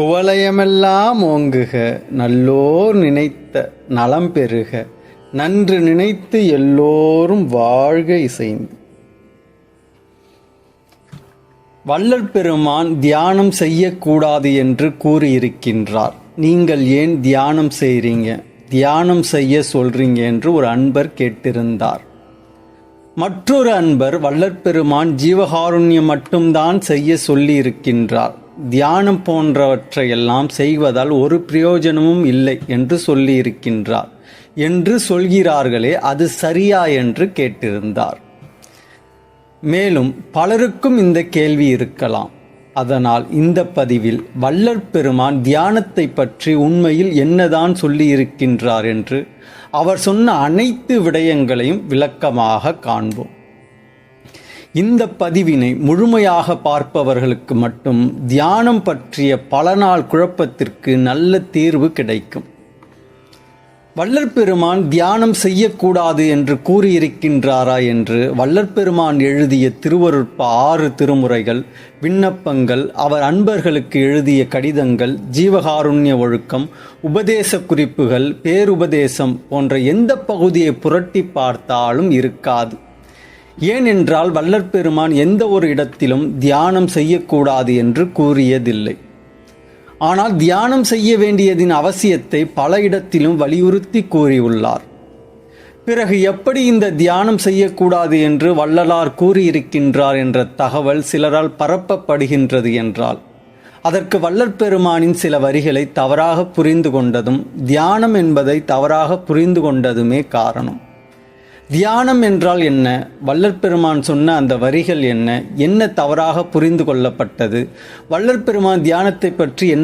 குவலயமெல்லாம் ஓங்குக நல்லோர் நினைத்த நலம் பெறுக. நன்று நினைத்து எல்லோரும் வாழ்க இசைந்து. வள்ளல் பெருமான் தியானம் செய்யக்கூடாது என்று கூறியிருக்கின்றார். நீங்கள் ஏன் தியானம் செய்கிறீங்க தியானம் செய்ய சொல்றீங்க என்று ஒரு அன்பர் கேட்டிருந்தார். மற்றொரு அன்பர் வள்ளற்பெருமான் ஜீவகாருண்யம் மட்டும்தான் செய்ய சொல்லி இருக்கின்றார் தியானம் போன்றவற்றையெல்லாம் செய்வதால் ஒரு பிரயோஜனமும் இல்லை என்று சொல்லியிருக்கின்றார். என்று சொல்கிறார்களே அது சரியா என்று கேட்டிருந்தார். மேலும் பலருக்கும் இந்த கேள்வி இருக்கலாம். அதனால் இந்த பதிவில் வல்லற் பெருமான் தியானத்தை பற்றி உண்மையில் என்னதான் சொல்லி இருக்கின்றார் என்று அவர் சொன்ன அனைத்து விடயங்களையும் விளக்கமாக காண்போம். இந்த பதிவினை முழுமையாக பார்ப்பவர்களுக்கு மட்டும் தியானம் பற்றிய பல நாள் குழப்பத்திற்கு நல்ல தீர்வு கிடைக்கும். வல்லற்பெருமான் தியானம் செய்யக்கூடாது என்று கூறியிருக்கின்றாரா என்று வல்லற்பெருமான் எழுதிய திருவருட்ப ஆறு திருமுறைகள் விண்ணப்பங்கள் அவர் அன்பர்களுக்கு எழுதிய கடிதங்கள் ஜீவகாருண்ய ஒழுக்கம் உபதேச குறிப்புகள் பேருபதேசம் போன்ற எந்த பகுதியை புரட்டி பார்த்தாலும் இருக்காது. ஏனென்றால் வல்லற்பெருமான் எந்த ஒரு இடத்திலும் தியானம் செய்யக்கூடாது என்று கூறியதில்லை. ஆனால் தியானம் செய்ய வேண்டியதின் அவசியத்தை பல இடத்திலும் வலியுறுத்தி கூறியுள்ளார். பிறகு எப்படி இந்த தியானம் செய்யக்கூடாது என்று வள்ளலார் கூறியிருக்கின்றார் என்ற தகவல் சிலரால் பரப்பப்படுகின்றது என்றால் அதற்கு வள்ளற்பெருமானின் சில வரிகளை தவறாக புரிந்து கொண்டதும் தியானம் என்பதை தவறாக புரிந்து கொண்டதுமே காரணம். தியானம் என்றால் என்ன? வள்ளற் பெருமான் சொன்ன அந்த வரிகள் என்ன? என்ன தவறாக புரிந்து கொள்ளப்பட்டது? வள்ளற் பெருமான் தியானத்தை பற்றி என்ன